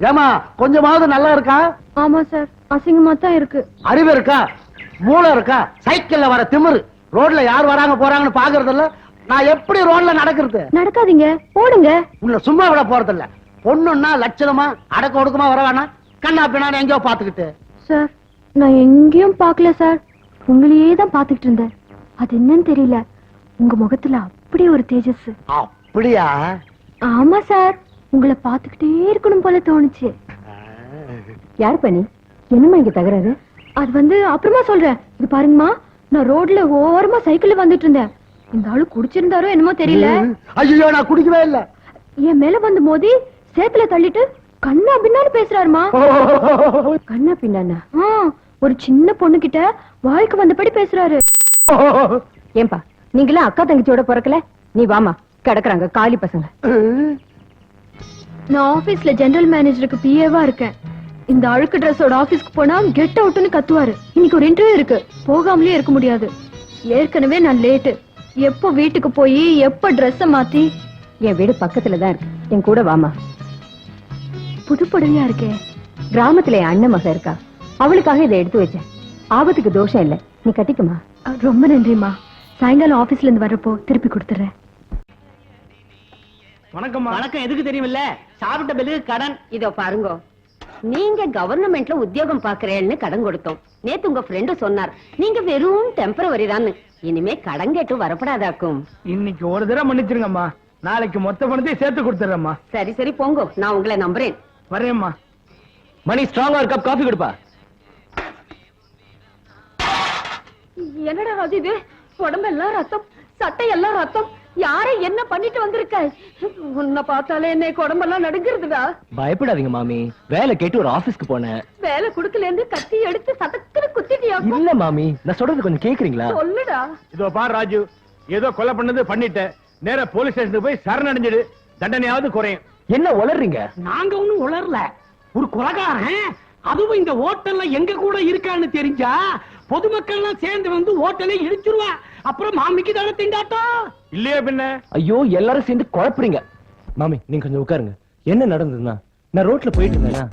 ஏமா கொஞ்சமாவது நல்லா இருக்கா? ஆமா சார். அசிங்கமா தான் இருக்கு. அறிவு இருக்கா? மூளை இருக்கா? சைக்கிள்ல வர திமிரு. ரோட்ல யார் வராங்க போறாங்கன்னு பாக்குறது இல்ல நான் எப்படி ரோட்ல நடக்கிறது? நடக்காதீங்க. போடுங்க. உன்னை சும்மா விட போறது இல்ல பொண்ணுன்னா லட்சணமா அடக்க ஒடுக்கமா வர வேணாம். கண்ணா பின்னாடி எங்கேயோ பாத்துக்கிட்டு சார் நான் எங்கேயும் பார்க்கல சார். உங்களையே தான் பார்த்துக்கிட்டு இருந்தேன். அது என்னன்னு தெரியல. உங்க முகத்துல அப்படி ஒரு தேஜஸ் அப்படியா? ஆமா சார். உங்களை பார்த்துக்கிட்டே இருக்கணும் போல தோணுச்சு. யார் பண்ணி என்னம்மா இங்க தகராறு? அது வந்து அப்புறமா சொல்றேன். இது பாருங்கம்மா நான் ரோட்ல ஓரமா சைக்கிள்ல வந்துட்டு இருந்தேன் இந்த ஆளு குடிச்சிருந்தாரோ என்னமோ தெரியல. ஐயோ நான் குடிக்கவே இல்ல. என் மேல வந்து மோதி சேத்துல தள்ளிட்டு கண்ணா பின்னான்னு பேசுறாருமா. கண்ணா பின்னானா? ஒரு சின்ன பொண்ணு கிட்ட வாய்க்கு வந்தபடி பேசுறாரு. ஏன்பா நீங்களாம் அக்கா தங்கச்சியோட பிறக்கல? நீ வாமா கிடக்குறாங்க காலி பசங்க. நான் ஆபீஸ்ல ஜெனரல் மேனேஜருக்கு பிஏவா இருக்கேன். இந்த அழுக்கு ட்ரெஸ்ஸோட ஆபீஸ்க்கு போனா கெட் அவுட்னு கத்துவாரு. இன்னைக்கு ஒரு இன்டர்வியூ இருக்கு. போகாமலே இருக்க முடியாது. ஏற்கனவே நான் லேட்டு எப்போ வீட்டுக்கு போய் எப்ப ட்ரெஸ்ஸ மாத்தி? என் வீடு பக்கத்துல தான் இருக்கு. என் கூட வாமா புது புடவையா இருக்கே. கிராமத்துல என் அண்ணன் மக இருக்கா. அவளுக்காக இதை எடுத்து வச்சேன். ஆபத்துக்கு தோஷம் இல்ல. நீ கட்டிக்குமா ரொம்ப நன்றிமா சாயங்காலம் ஆபீஸ்ல இருந்து வர்றப்போ திருப்பி கொடுத்துறேன் வணக்கம்மா. வணக்கம் எதுக்கு தெரியுமில்ல? சாப்பிட்ட பிறகு கடன். இதோ பாருங்க. நீங்க கவர்மெண்ட்ல உத்தியோகம் பாக்குறேன்னு கடன் கொடுத்தோம். நேத்து உங்க ஃப்ரெண்டு சொன்னார் நீங்க வெறும் டெம்பரவரி தான் இனிமே கடன் கேட்டு வரப்படாதாக்கும். இன்னைக்கு ஒரு தடவை மன்னிச்சிருங்கம்மா. நாளைக்கு மொத்த பணத்தையும் சேர்த்து கொடுத்துறேம்மா. சரி சரி போங்க. நான் உங்களை நம்புறேன். வரேம்மா மணி ஸ்ட்ராங்கா ஒரு கப் காஃபி கொடுப்பா. என்னடா ராஜு இது? உடம்பெல்லாம் ரத்தம் சட்டையெல்லாம் ரத்தம். யாரை என்ன பண்ணிட்டு வந்திருக்க? உன்னை பார்த்தாலே என்ன உடம்பெல்லாம் நடுங்குறதுடா. பயப்படாதீங்க மாமி. வேலை கேட்டு ஒரு ஆபீஸ்க்கு போனேன். வேலை குடுக்கல இருந்து கத்தி எடுத்து சதக்குன்னு குத்திட்டியா? இல்ல மாமி. நான் சொல்றது கொஞ்சம் கேக்குறீங்களா? சொல்லுடா. இதோ பார் ராஜு. ஏதோ கொலை பண்ணது பண்ணிட்ட நேரா போலீஸ் ஸ்டேஷனுக்கு போய் சரணடைஞ்சிடு. தண்டனையாவது குறையும். என்ன உளறீங்க? நாங்க ஒண்ணும் உளரல ஒரு கொலகாரன் அதுவும் இந்த ஹோட்டல்ல எங்க கூட இருக்கான்னு தெரிஞ்சா பொதுமக்கள் எல்லாம் சேர்ந்து வந்து ஹோட்டலை இடிச்சிருவா. அப்புறம் மாமிக்கு தானே திண்டாட்டம்? இல்லையா பின்ன? ஐயோ எல்லாரும் சேர்ந்து குழப்புறீங்க. மாமி நீங்க கொஞ்சம் உட்காருங்க. என்ன நடந்ததுன்னா? நான் ரோட்ல போயிட்டு இருந்தேனா?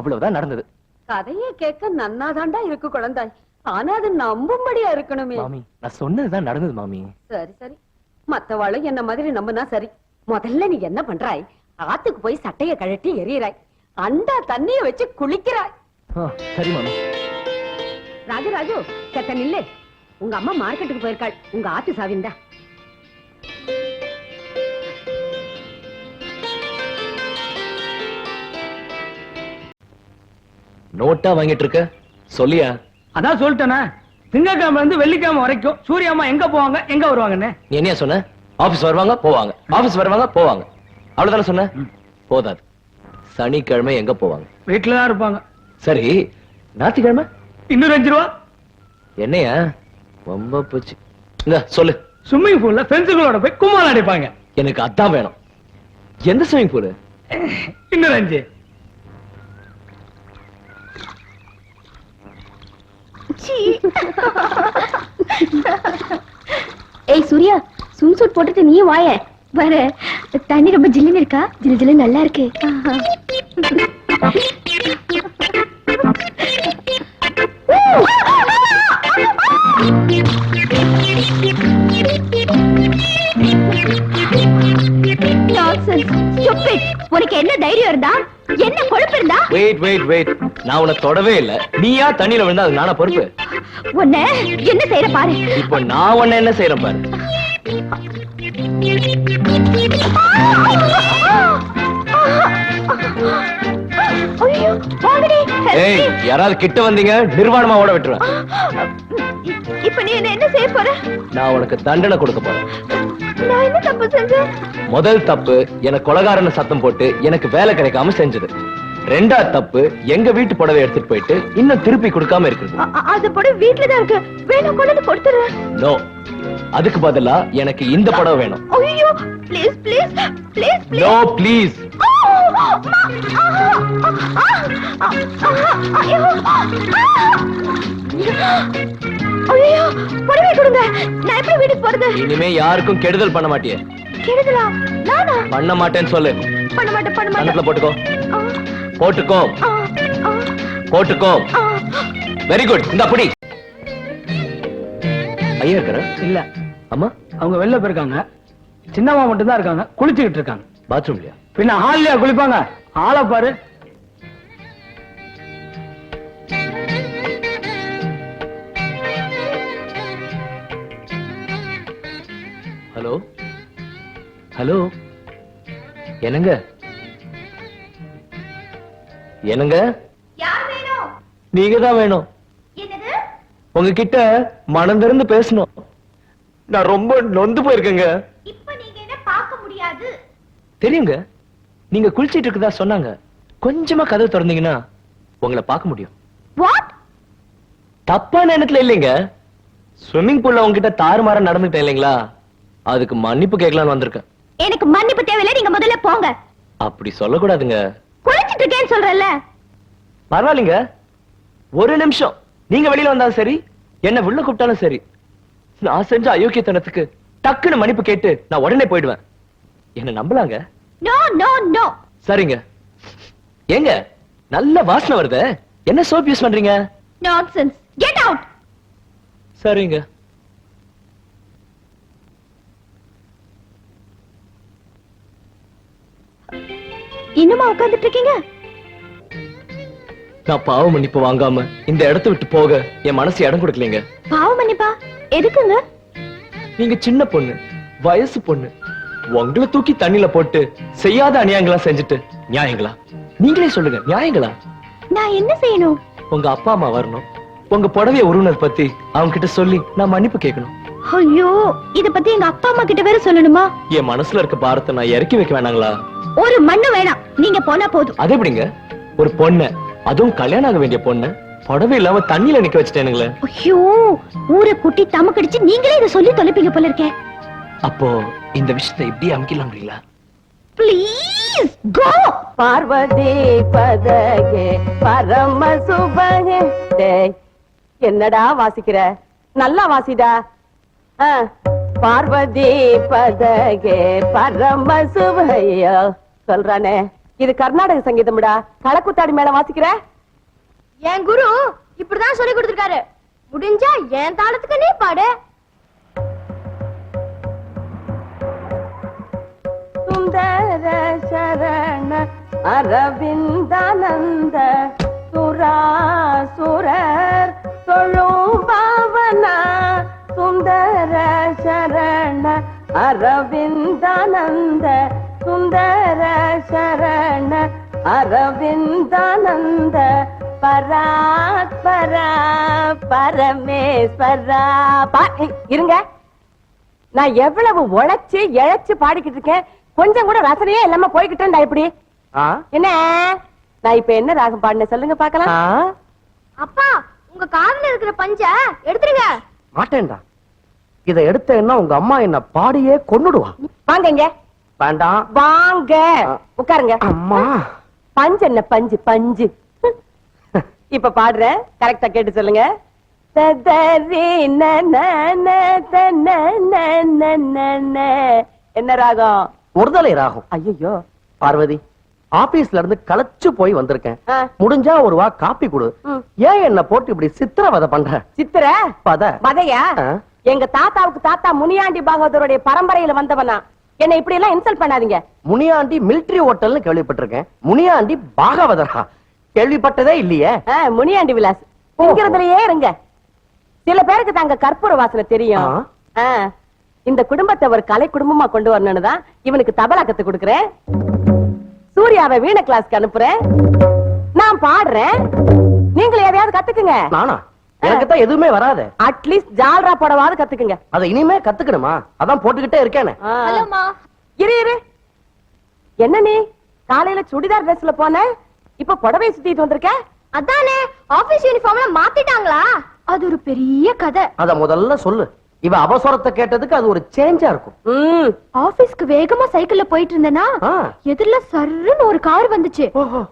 அவ்வளவுதான் நடந்தது. கதையை கேட்க நன்னாதாண்டா இருக்கு குழந்தாய் ஆனா அது நம்பும்படியா இருக்கணுமே. மாமி நான் சொன்னதுதான் நடந்தது மாமி. சரி சரி. மத்தவாளும் என்ன மாதிரி நம்பினா சரி. முதல்ல நீ என்ன பண்றாய்? ஆத்துக்கு போய் சட்டைய கழட்டி எறியறாய். அண்டா தண்ணிய வச்சு குளிக்கிறாய். சரி மாமி. ராஜு ராஜு செத்த நில்லு. உங்க அம்மா மார்க்கெட்டுக்கு போயிருக்காள். உங்க ஆத்து சாவிந்தா. நோட்டா வாங்கிட்டு இருக்க? சொல்லியா? அதான் சொல்லிட்டேனா. திங்கக்கிழமை இருந்து வெள்ளிக்கிழமை வரைக்கும் சூரிய அம்மா எங்க போவாங்க எங்க வருவாங்கன்னு? நீ என்னையா சொன்ன? ஆபீஸ் வருவாங்க போவாங்க. ஆபீஸ் வருவாங்க போவாங்க. அவ்வளவுதானே சொன்ன? போதாது. சனிக்கிழமை எங்க போவாங்க? வீட்டுல தான் இருப்பாங்க. சரி ஞாயிற்றுக்கிழமை? இன்னொரு அஞ்சு ரூபா. என்னையா? ரொம்ப போச்சு. இந்த சொல்லு. ஸ்விம்மிங் பூல்ல ஃப்ரெண்ட்ஸுகளோட போய் கும்மால் அடிப்பாங்க. எனக்கு அதான் வேணும். எந்த ஸ்விமிங் பூலு இன்னொரு அஞ்சு. ஏய் சூர்யா சும் சூட் போட்டுட்டு நீ வாய. வர தண்ணி ரொம்ப ஜில்லுன்னு இருக்கா? ஜில்லு ஜில்லு நல்லா இருக்கு. உனக்கு என்ன தைரியம் இருந்தா? என்ன கொழுப்பு இருந்தா? வெயிட் வெயிட் வெயிட் நான் உன்னை தொடவே இல்ல. நீயா தண்ணியில விழுந்தா அது நானா பொறுப்பு? உன்னை என்ன செய்யற பாரு. இப்போ நான் உன்னை என்ன செய்யறேன் பாரு. ஏய் யாராவது கிட்ட வந்தீங்க நிர்வாணமா ஓட விட்டுருவேன். இப்ப நீ என்ன என்ன செய்ய போற? நான் உனக்கு தண்டனை கொடுக்க போறேன். நான் என்ன தப்பு செஞ்சேன்? முதல் தப்பு எனக்கு கொலகாரன சத்தம் போட்டு எனக்கு வேலை கிடைக்காம செஞ்சது. ரெண்டா தப்பு எங்க வீட்டு புடவை எடுத்துட்டு போயிட்டு இன்னும் திருப்பி கொடுக்காம இருக்குது அ- அது புடவை வீட்டுல தான் இருக்கு. வேணும் கொண்டு கொடுத்துறேன் நோ அதுக்கு பதிலா எனக்கு இந்த புடவை வேணும். ஐயோ please please please no please ஐயோ புடவை கொடுங்க. நான் எப்படி வீட்டுக்கு போறது? இனிமே யாருக்கும் கெடுதல் பண்ண மாட்டியே. கெடுதலா? நானா? பண்ண மாட்டேன்னு சொல்லு. பண்ண மாட்டேன் பண்ண மாட்டேன். போட்டுக்கோ. போட்டுக்கோ. போட்டுக்கோ. வெரி குட் இந்த அப்படி ஐயா இருக்கிற? இல்ல. அம்மா? அவங்க வெளில போயிருக்காங்க. சின்னம்மா மட்டும் தான் இருக்காங்க. குளிச்சுக்கிட்டு இருக்காங்க. பாத்ரூம்லயா பின்ன ஹால்லயா குளிப்பாங்க. ஆளை பாரு. ஹலோ ஹலோ என்னங்க? என்னங்க? யார் வேணும்? நீங்க தான் வேணும். என்னது? உங்ககிட்ட மனம் திறந்து பேசணும். நான் ரொம்ப நொந்து போயிருக்கேங்க. இப்ப நீங்க என்ன பார்க்க முடியாது? தெரியுங்க. நீங்க குளிச்சிட்டு இருக்கதா சொன்னாங்க. கொஞ்சமா கதவு திறந்தீங்கன்னா உங்களை பார்க்க முடியும். வாட் தப்பான எண்ணத்துல இல்லைங்க. ஸ்விம்மிங் பூல்ல உங்ககிட்ட தாறுமாறா நடந்துட்டேன் இல்லைங்களா? அதுக்கு மன்னிப்பு கேட்கலாம்னு வந்திருக்கேன். எனக்கு மன்னிப்பு தேவையில்லை நீங்க முதல்ல போங்க. அப்படி சொல்லக்கூடாதுங்க. குளிச்சிட்டு இருக்கேன்னு சொல்றேன்ல பரவாயில்லைங்க. ஒரு நிமிஷம். நீங்க வெளியில வந்தாலும் சரி என்ன உள்ள கூப்பிட்டாலும் சரி நான் செஞ்ச அயோக்கியத்தனத்துக்கு டக்குன்னு மன்னிப்பு கேட்டு நான் உடனே போயிடுவேன். என்ன நம்பலாங்க? நோ நோ நோ சரிங்க. ஏங்க நல்ல வாசனை வருதே. என்ன சோப் யூஸ் பண்றீங்க? நான்சென்ஸ் கெட் அவுட் சரிங்க. இன்னுமா உட்கார்ந்துட்டு இருக்கீங்க நான் பாவ மன்னிப்பு வாங்காம இந்த இடத்த விட்டு போக என் மனசு இடம் கொடுக்கலீங்க. பாவம் மன்னிப்பா? எதுக்குங்க? நீங்க சின்ன பொண்ணு வயசு பொண்ணு உங்களை தூக்கி தண்ணில போட்டு செய்யாத அநியாயங்களா செஞ்சுட்டு நியாயங்களா? நீங்களே சொல்லுங்க நியாயங்களா? நான் என்ன செய்யணும்? உங்க அப்பா அம்மா வரணும். உங்க புடவைய உருவனது பத்தி அவங்க கிட்ட சொல்லி நான் மன்னிப்பு கேட்கணும். ஐயோ இத பத்தி எங்க அப்பா அம்மா கிட்ட வேற சொல்லணுமா? என் மனசுல இருக்க பாரத்தை நான் இறக்கி வைக்க வேணாங்களா? ஒரு மண்ணு வேணாம். நீங்க போனா போதும். அது எப்படிங்க? ஒரு பொண்ணு அதுவும் கல்யாணம் ஆக வேண்டிய பொண்ணு புடவை இல்லாம தண்ணியில நிக்க வச்சுட்டேனுங்களே. ஐயோ ஊரை குட்டி தமக்கடிச்சு நீங்களே இத சொல்லி தொலைப்பீங்க போல இருக்கே. அப்போ இந்த விஷயத்தை இப்படி அமுக்கலாம்ங்களா ப்ளீஸ் கோ பார்வதி பதகே பரம சுபகே. டேய் என்னடா வாசிக்கிற? நல்லா வாசிடா. ஆ. பார்வதி பதகே பரம சுபையோ சொல்றானே இது கர்நாடக சங்கீதம்டா. களக்குத்தாடி மேல வாசிக்கிற? என் குரு இப்படிதான் சொல்லி கொடுத்திருக்காரு. முடிஞ்சா என் தாளத்துக்கு நீ பாடு. சுந்தர சரண அரவிந்தானந்த சுராசுரர் தொழும் அரவிந்தானந்த சுந்தர சரண அரவிந்தானந்த பரா பரமேஸ்வரா. இருங்க. நான் எவ்வளவு உழைச்சு இழைச்சு பாடிக்கிட்டு இருக்கேன். கொஞ்சம் கூட ரசனையே இல்லாம போய்கிட்டேன்டா இப்படி என்ன? நான் இப்ப என்ன ராகம் பாடினேன் சொல்லுங்க பாக்கலாம் அப்பா உங்க காதுல இருக்கிற பஞ்ச எடுத்துருங்க. மாட்டேன்டா. இதை எடுத்தேன்னா உங்க அம்மா என்ன பாடியே கொன்னுடுவா வாங்க இங்க. வேண்டாம். வாங்க. உட்காருங்க. அம்மா. பஞ்சு என்ன பஞ்சு பஞ்சு. இப்ப பாடுறேன் கரெக்டா கேட்டு சொல்லுங்க. என்ன ராகம்? ஒருதலை ராகம். ஐயோ பார்வதி ஆபீஸ்ல இருந்து களைச்சு போய் வந்திருக்கேன். முடிஞ்சா ஒரு வா காப்பி கொடு. ஏன் என்ன போட்டு இப்படி சித்திரவதை பண்ற? சித்திர? பத. மதையா ஆ. எங்க தாத்தாவுக்கு தாத்தா முனியாண்டி பாகவதருடைய பரம்பரையில வந்தவனா. என்ன இப்படி எல்லாம் இன்சல்ட் பண்ணாதீங்க. முனியாண்டி மிலிட்டரி ஹோட்டல்னு கேள்விப்பட்டிருக்கேன். முனியாண்டி பாகவதரா கேள்விப்பட்டதே இல்லையே. முனியாண்டி விலாஸ். திங்கிறதுலயே இருங்க. சில பேருக்கு தாங்க கற்பூர வாசனை தெரியும். இந்த குடும்பத்தை ஒரு கலை குடும்பமா கொண்டு வரணும்னு தான் இவனுக்கு தபலா கத்து கொடுக்கறேன். சூர்யாவை வீண கிளாஸ்க்கு அனுப்புறேன். நான் பாடுறேன். நீங்களும் எதையாவது கத்துக்குங்க. நானா? எனக்கு தான் எதுவுமே வராதே. அட்லீஸ்ட் ஜால்ரா போடவாவது கத்துக்குங்க. அதை இனிமே கத்துக்கணுமா? அதான் போட்டுக்கிட்டே இருக்கேனே. ஹலோமா இரு இரு. என்ன நீ? காலையில சுடிதார் ட்ரெஸ்ல போன? இப்ப புடவை சுத்திட்டு வந்திருக்க? அதானே ஆபீஸ் யூனிஃபார்ம்ல மாத்திட்டாங்களா? அது ஒரு பெரிய கதை. அத முதல்ல சொல்லு. இவ அவசரத்தை கேட்டதுக்கு அது ஒரு சேஞ்சா இருக்கும். ஆபீஸ்க்கு வேகமா சைக்கிள்ல போயிட்டு இருந்தேனா. எதிரில சர்ருன்னு ஒரு கார் வந்துச்சு.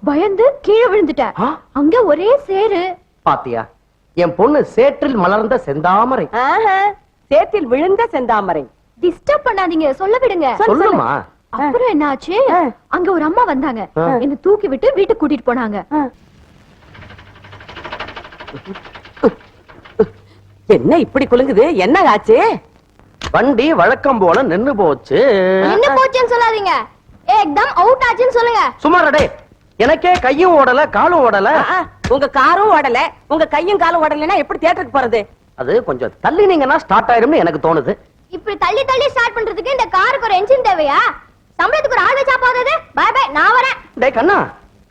பயந்து கீழே விழுந்துட்டேன். அங்க ஒரே சேரு பாத்தியா? என் பொண்ணு சேற்றில் மலர்ந்த செந்தாமரை. சேற்றில் விழுந்த செந்தாமரை. டிஸ்டர்ப் பண்ணாதீங்க சொல்ல விடுங்க. சொல்லுமா? அப்புறம் என்னாச்சு? ஆ. அங்க ஒரு அம்மா வந்தாங்க. என்ன தூக்கி விட்டு வீட்டுக்கு கூட்டிட்டு போனாங்க. என்ன இப்படி குலுங்குது? என்ன ஆச்சு? வண்டி வழக்கம் போல நின்னு போச்சு. என்ன போச்சுன்னு சொல்லாதீங்க. ஏக்தம் அவுட் ஆச்சுன்னு சொல்லுங்க. சுமாரடே எனக்கே கையும் ஓடல காலும் ஓடல. உங்க காரும் ஓடல உங்க கையும் காலும் ஓடலைன்னா எப்படி தியேட்டருக்கு போறது? அது கொஞ்சம் தள்ளினீங்கன்னா ஸ்டார்ட் ஆயிரும்னு எனக்கு தோணுது. இப்படி தள்ளி தள்ளி ஸ்டார்ட் பண்றதுக்கு இந்த காருக்கு ஒரு என்ஜின் தேவையா? சம்பளத்துக்கு ஒரு ஆள் வச்சா போதாது? பை பை நான் வரேன். டேய் கண்ணா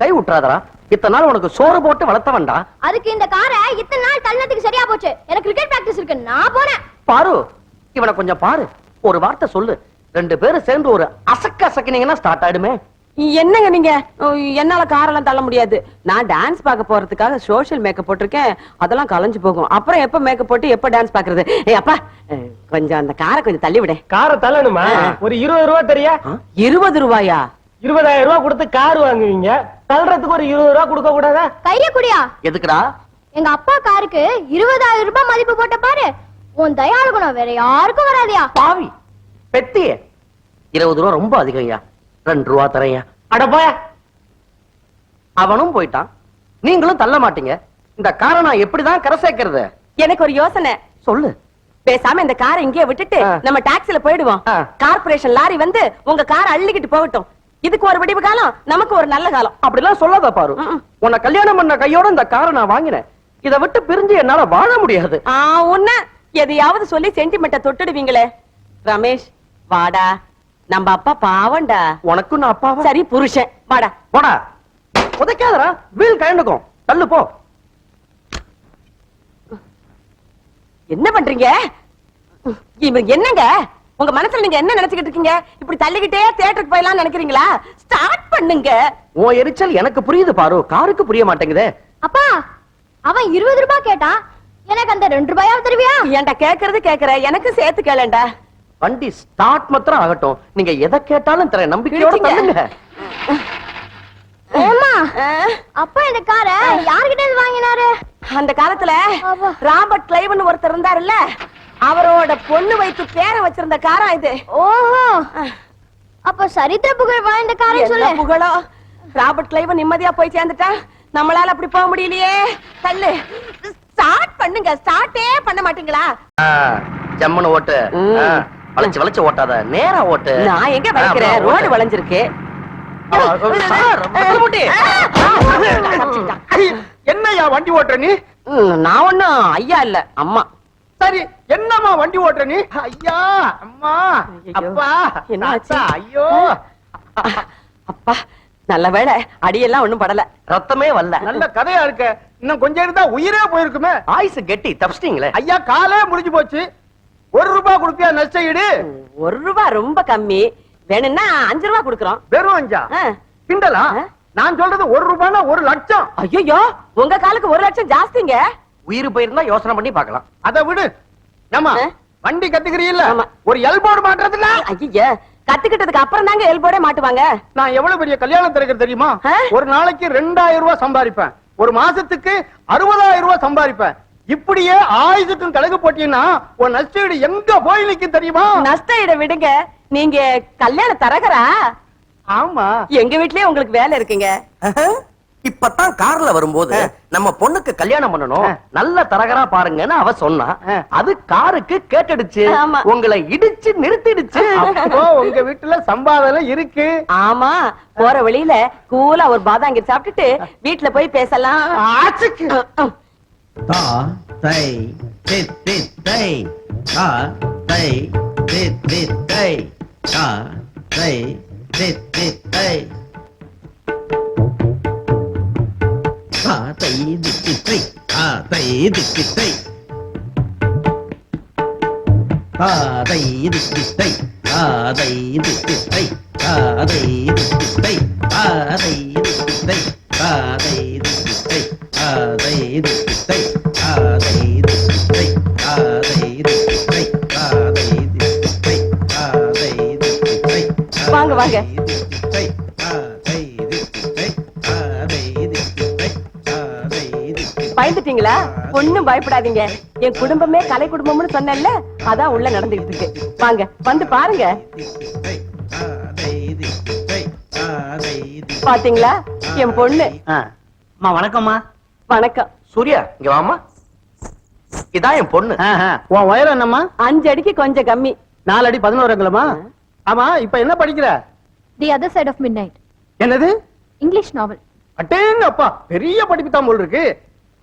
கை விட்டுறாதடா இத்தனை நாள் உனக்கு சோறு போட்டு வளர்த்தவன்டா. அதுக்கு இந்த காரை இத்தனை நாள் தள்ளதுக்கு சரியா போச்சு. எனக்கு கிரிக்கெட் பிராக்டிஸ் இருக்கு நான் போனேன் பாரு இவனை கொஞ்சம் பாரு. ஒரு வார்த்தை சொல்லு. ரெண்டு பேரும் சேர்ந்து ஒரு அசக்க அசக்கினீங்கன்னா ஸ்டார்ட் ஆயிடுமே. என்னங்க நீங்க? என்னால காரெல்லாம் தள்ள முடியாது. நான் டான்ஸ் பார்க்க போறதுக்காக சோஷியல் மேக்கப் போட்டிருக்கேன். அதெல்லாம் கலைஞ்சு போகும். அப்புறம் எப்ப மேக்கப் போட்டு எப்ப டான்ஸ் பாக்குறது அப்பா கொஞ்சம் அந்த காரை கொஞ்சம் தள்ளி விட. காரை தள்ளணுமா? ஒரு இருபது ரூபா தெரியா? இருபது ரூபாயா? இருபதாயிரம் ரூபாய் கொடுத்து கார் வாங்குவீங்க. தள்ளுறதுக்கு ஒரு இருபது ரூபாய் கொடுக்க கூடாதா? கைய குடியா? எதுக்குடா? எங்க அப்பா காருக்கு இருபதாயிரம் ரூபாய் மதிப்பு போட்ட பாரு. உன் தயாளு குணம் வேற யாருக்கும் வராதியா? பாவி பெத்தியே இருபது ரூபா ரொம்ப அதிகம்யா ரெண்டு ரூபா தரையா. அட போய. அவனும் போயிட்டான். நீங்களும் தள்ள மாட்டீங்க. இந்த காரை நான் எப்படிதான் கரை சேர்க்கறது? எனக்கு ஒரு யோசனை. சொல்லு. பேசாம இந்த காரை இங்கேயே விட்டுட்டு. நம்ம டாக்ஸில போயிடுவோம். ஆ. கார்ப்பரேஷன் லாரி வந்து உங்க காரை அள்ளிக்கிட்டு போகட்டும். இதுக்கு ஒரு விடிவு காலம் நமக்கு ஒரு நல்ல காலம். அப்படிலாம் சொல்லாத பாரு. உன்னை கல்யாணம் பண்ண கையோட இந்த காரை நான் வாங்கினேன். இதை விட்டு பிரிஞ்சு என்னால வாழ முடியாது. உன்ன எதையாவது சொல்லி சென்டிமெண்ட்ட தொட்டுடுவீங்களே. ரமேஷ் வாடா. நம்ம அப்பா பாவம்டா. உனக்கும் நான் அப்பாவா? சரி புருஷன். வாடா. போடா உதைக்காதடா வீல் கழண்டுக்கும். தள்ளு போ. என்ன பண்றீங்க? இவங்க என்னங்க? உங்க மனசுல நீங்க என்ன நினைச்சுக்கிட்டு இருக்கீங்க? இப்படி தள்ளிக்கிட்டே தியேட்டருக்கு போயலாம் நினைக்கிறீங்களா? ஸ்டார்ட் பண்ணுங்க. உன் எரிச்சல் எனக்கு புரியுது பாரு. காருக்கு புரிய மாட்டேங்குதே. அப்பா அவன் இருபது ரூபாய் கேட்டான். எனக்கு அந்த ரெண்டு ரூபாயாவது தருவியா? ஏன்டா கேக்குறது கேக்குற? எனக்கு சேர்த்து கேளண்டா. வண்டி ஸ்டார்ட் மாத்திரம் ஆகட்டும். நீங்க எதை கேட்டாலும் தரேன் நம்பிக்கையோட ஏமா அப்பா இந்த காரை யார்கிட்ட இருந்து வாங்கினாரு? அந்த காலத்துல. ராபர்ட் கிளைவன் ஒருத்தர் இருந்தாருல்ல? அவரோட பொண்ணு வைத்து பேரை வச்சிருந்த காரா இது. ஓஹோ. அப்ப சரித்திர புகழ் வாழ்ந்த காரை சொல்லு. புகழோ? ராபர்ட் கிளைவன் நிம்மதியா போய் சேர்ந்துட்டா? நம்மளால அப்படி போக முடியலையே. தள்ளு. ஸ்டார்ட் பண்ணுங்க. ஸ்டார்ட்டே பண்ண மாட்டீங்களா? ஜம்முன்னு ஓட்டு. ஆ, வளைச்சு ஓட்டாத நேரா ஓட்டு நான் எங்க வளைக்கிறேன் ரோடு. வளைஞ்சிருக்கு. என்னையா வண்டி ஓட்டுற நீ நான் ஒண்ணும் ஐயா இல்ல அம்மா சரி என்னம்மா வண்டி ஓட்டுற நீ ஐயா அம்மா. அப்பா என்ன ஐயோ அப்பா நல்ல வேளை அடியெல்லாம் ஒண்ணும் படல ரத்தமே வரல நல்ல கதையா இருக்க இன்னும் கொஞ்சம் இருந்தா உயிரே போயிருக்குமே ஆயுசு கெட்டி தப்பிச்சிட்டீங்களே ஐயா காலே முடிஞ்சு போச்சு ஒரு ரூபாய் கொடுப்பியா நஷ்ட ஈடு? ஒரு ரூபாய் ரொம்ப கம்மி. வேணும்னா அஞ்சு ரூபாய் கொடுக்குறோம். வெறும் அஞ்சா. கிண்டலா? ஆ? நான் சொல்றது ஒரு ரூபாய்னா ஒரு லட்சம். ஐயோ உங்க காலுக்கு ஒரு லட்சம் ஜாஸ்திங்க. உயிர் போயிருந்தா யோசனை பண்ணி பார்க்கலாம். அதை விடு. ஆ? வண்டி கத்துக்கிறீல்ல. ஒரு எல்போர்டு மாட்டுறதுல ஐயா கத்துக்கிட்டதுக்கு அப்புறம் தாங்க எல்போடே மாட்டுவாங்க. நான் எவ்வளவு பெரிய கல்யாணம் திறக்கிறது தெரியுமா? ஒரு நாளைக்கு ரெண்டாயிரம் ரூபாய் சம்பாதிப்பேன். ஒரு மாசத்துக்கு அறுபதாயிரம் ரூபாய் சம்பாதிப்பேன். இப்படியே ஆயுதுக்கும் கழகு போட்டீங்கன்னா உன் நஷ்டீடு எங்க போய் நிக்கும் தெரியுமா? நஷ்ட இட விடுங்க. நீங்க கல்யாண தரகரா? ஆமா. எங்க வீட்லயே உங்களுக்கு வேலை இருக்குங்க. இப்பதான் கார்ல வரும்போது நம்ம பொண்ணுக்கு கல்யாணம் பண்ணணும். நல்ல தரகரா பாருங்கன்னு அவ சொன்னா. அது காருக்கு கேட்டுடுச்சு. ஆமா. உங்களை இடிச்சு நிறுத்திடுச்சு. அப்போ உங்க வீட்டுல சம்பாதனை இருக்கு. ஆமா. போற வழியில கூலா ஒரு பாதாங்கி சாப்பிட்டுட்டு வீட்டுல போய் பேசலாம். ஆச்சுக்கு. தா தை தித் தித் தை தா தை தித் தித் தை தா தை தித் தித் தை தா தை தித் தித் தை தா தை தித் தித் தை தா தை தித் தித் தை தா தை தித் தித் தை தா தை தித் தித் தை தா தை தித் தித் தை காதை தித்தை வாங்க, வாங்க. பயந்துட்டீங்களா? ஒண்ணும் பயப்படாதீங்க. என் குடும்பமே கலை குடும்பம்னு சொன்னேன்ல அதான் உள்ள நடந்துகிட்டு இருக்கு. வாங்க வந்து பாருங்க. பாத்தீங்களா? என் பொண்ணு. அம்மா வணக்கம்மா. வணக்கம். சூர்யா இங்க வாமா இதான் என் பொண்ணு. உன் உயரம் என்னம்மா? அஞ்சு அடிக்கு கொஞ்சம் கம்மி. நாலு அடி பதினோரு அங்குலமா? ஆமா இப்ப என்ன படிக்கிற? The other side of midnight என்னது? இங்கிலீஷ் நாவல் அட்டேங்க அப்பா பெரிய படிப்பு தான் போல் இருக்கு.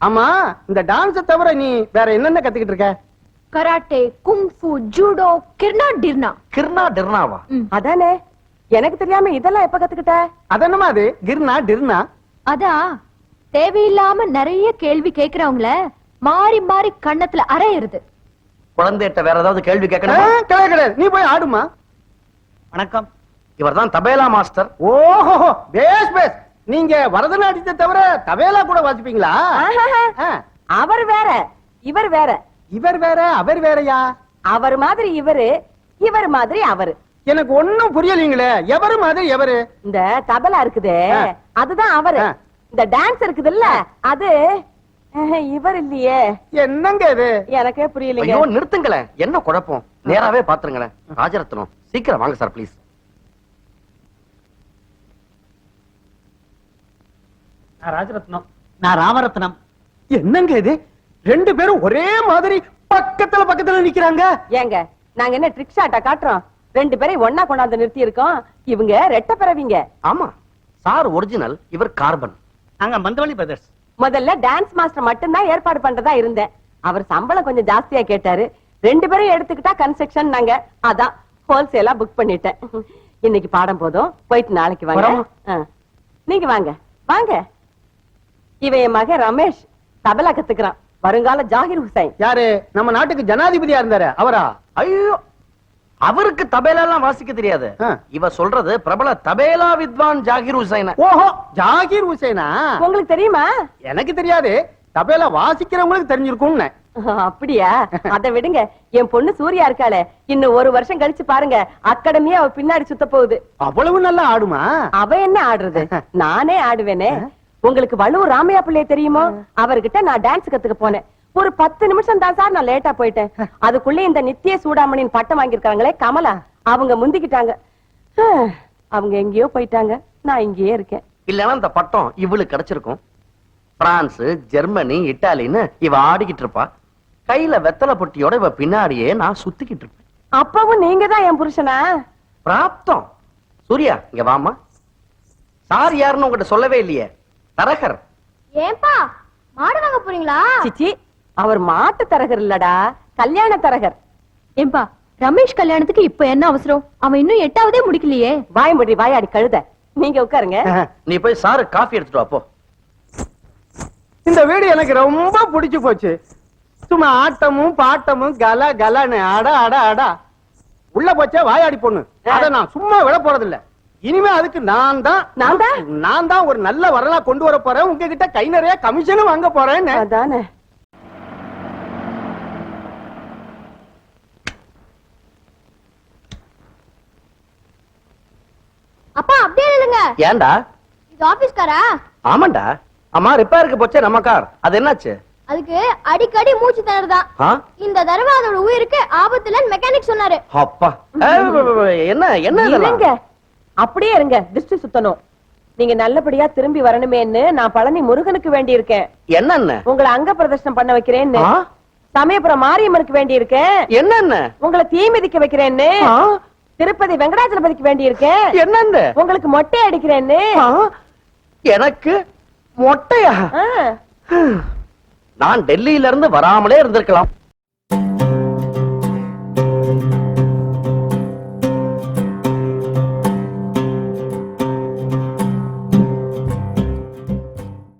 ஆமா இந்த டான்ஸ தவிர நீ வேற என்னென்ன கத்துக்கிட்டு இருக்க? கராட்டே குங்ஃபு ஜூடோ கிர்னா டிர்னா கிர்னா டிர்னாவா. அதானே எனக்கு தெரியாம இதெல்லாம் எப்ப கத்துக்கிட்ட? அதென்னமா அது? கிர்னா டிர்னா? அதான் தேவையில்லாம நிறைய கேள்வி கேக்குறவங்கள மாறி மாறி கண்ணத்துல அரையிறது குழந்தைகிட்ட வேற ஏதாவது கேள்வி கேட்கணும் கிடையாது கிடையாது. நீ போய் ஆடுமா? வணக்கம். இவர்தான் தபேலா மாஸ்டர். ஓஹோ பேஸ் பேஸ். நீங்க பரதநாட்டியத்தை தவிர தவேலா கூட வாசிப்பீங்களா? அவர் வேற இவர் வேற. இவர் வேற அவர் வேறயா? அவர் மாதிரி இவரு இவர் மாதிரி அவரு. எனக்கு ஒண்ணும் புரியலீங்களே. எவரு மாதிரி எவரு? இந்த தபலா இருக்குதே. அதுதான் அவரு. இந்த டான்ஸ் இருக்குதுல்ல அது அஹ், இவர் இல்லையே. என்னங்க இது? எனக்கே புரியலைங்க. ஐயோ நிறுத்துங்களேன் என்ன குழப்பம்? நேராவே பாத்துருங்களேன். ராஜரத்னம் சீக்கிரம் வாங்க சார் ப்ளீஸ் நான் ராஜரத்னம். நான் ராமரத்னம். என்னங்க இது? ரெண்டு பேரும் ஒரே மாதிரி பக்கத்துல பக்கத்துல நிக்கிறாங்க. ஏங்க நாங்க என்ன ட்ரிக் ஷாட்டா காட்டுறோம்? ரெண்டு பேரையும் ஒன்னா கொண்டாந்து நிறுத்தி இருக்கோம் இவங்க ரெட்ட பிறவிங்க. ஆமா. சார் ஒரிஜினல் இவர் கார்பன் நாங்க மந்தவழி பிரதர்ஸ் முதல்ல டான்ஸ் மாஸ்டர் மட்டும்தான் ஏற்பாடு பண்றதா இருந்தேன். அவர் சம்பளம் கொஞ்சம் ஜாஸ்தியா கேட்டாரு. ரெண்டு பேரும் எடுத்துக்கிட்டா கன்ஸ்ட்ரக்ஷன் நாங்க. அதான் ஹோல்சேலா புக் பண்ணிட்டேன். இன்னைக்கு பாடம் போதும். போயிட்டு நாளைக்கு வாங்க. நீங்க வாங்க. வாங்க. இவன் என் மகன் ரமேஷ். தபலா கத்துக்கிறான். வருங்கால ஜாகிர் ஹுசைன். யாரு? நம்ம நாட்டுக்கு ஜனாதிபதியா இருந்தாரு. அவரா? ஐயோ. அவருக்கு தபேலா எல்லாம் வாசிக்க தெரியாது. இவ சொல்றது பிரபல தபேலா வித்வான் ஜாகிர் ஹுசைன ஓஹோ ஜாகிர் ஹுசேனா உங்களுக்கு தெரியுமா? எனக்கு தெரியாது. தபேலா வாசிக்கிறவங்களுக்கு தெரிஞ்சிருக்கும்னு. அப்படியா? அத விடுங்க. என் பொண்ணு சூர்யா இருக்காளே. இன்னும் ஒரு வருஷம் கழிச்சு பாருங்க. அகாடமியா அவ பின்னாடி சுத்த போகுது. அவ்வளவு நல்லா ஆடுமா? அவ என்ன ஆடுறது? நானே ஆடுவேனே. உங்களுக்கு வள்ளுவர் ராமையா பிள்ளைய தெரியுமோ? அவர்கிட்ட நான் டான்ஸ் கத்துக்க போனேன். ஒரு பத்து நிமிஷம் தான் சார் நான் லேட்டா போயிட்டேன். அதுக்குள்ள இந்த நித்திய சூடாமணியின் பட்டம் வாங்கியிருக்காங்களே கமலா அவங்க முந்திக்கிட்டாங்க. அவங்க எங்கேயோ போயிட்டாங்க. நான் இங்கேயே இருக்கேன். இல்லன்னா இந்த பட்டம் இவளுக்கு கிடைச்சிருக்கும். பிரான்ஸ் ஜெர்மனி இட்டாலின்னு இவ ஆடிக்கிட்டு இருப்பா. கையில வெத்தலை பொட்டியோட இவ பின்னாடியே நான் சுத்திக்கிட்டு இருப்பேன். அப்பவும் நீங்க தான் என் புருஷனா? பிராப்தம். சூர்யா இங்க வாமா சார் யாருன்னு உங்ககிட்ட சொல்லவே இல்லையே. தரகர். ஏன்பா மாடு வாங்க போறீங்களா? சிச்சி அவர் மாட்டு தரகர் இல்லடா கல்யாண தரகர். ஏன்பா ரமேஷ் கல்யாணத்துக்கு இப்ப என்ன அவசரம்? அவன் இன்னும் எட்டாவதே முடிக்கலையே. வாய் முடி வாயாடி கழுத. நீங்க உட்காருங்க. நீ போய் சாரு காஃபி எடுத்துட்டு வா போ. இந்த வீடு எனக்கு ரொம்ப பிடிச்சு போச்சு. சும்மா ஆட்டமும் பாட்டமும் கல கலன்னு அட அட அடா. உள்ள போச்சே வாயாடி பொண்ணு. அத நான் சும்மா விட போறது இல்ல இனிமே அதுக்கு நான் தான் நான் தான்? நான் தான் ஒரு நல்ல வரலா கொண்டு வர போறேன். உங்ககிட்ட கை நிறைய கமிஷனும் வாங்க போறேன்னு. அதானே. இல்லைங்க ஏன்டா? இது ஆபீஸ்காரா ஆமாண்டா. அம்மா ரிப்பேருக்கு போச்சே நம்ம கார் அது என்னாச்சு? அதுக்கு அடிக்கடி மூச்சு திணறுதான்? இந்த தடவை அதோட உயிருக்கு ஆபத்துல மெக்கானிக் சொன்னாரு. அப்பா. என்ன என்ன இருங்க. அப்படியே இருங்க. திருஷ்டி சுத்தணும். நீங்க நல்லபடியா திரும்பி வரணுமேன்னு நான் பழனி முருகனுக்கு வேண்டி இருக்கேன் என்னென்ன? உங்களை அங்க பிரதர்ஷனம் பண்ண வைக்கிறேன்னு? சமயபுரம் மாரியம்மனுக்கு வேண்டி இருக்கேன் என்னென்ன? உங்களை தீ மிதிக்க வைக்கிறேன்னு? திருப்பதி வெங்கடாச்சலபதிக்கு வேண்டி இருக்கேன் என்னென்ன உங்களுக்கு மொட்டை அடிக்கிறேன்னு? எனக்கு மொட்டையா. நான் டெல்லியில இருந்து வராமலே இருந்திருக்கலாம்.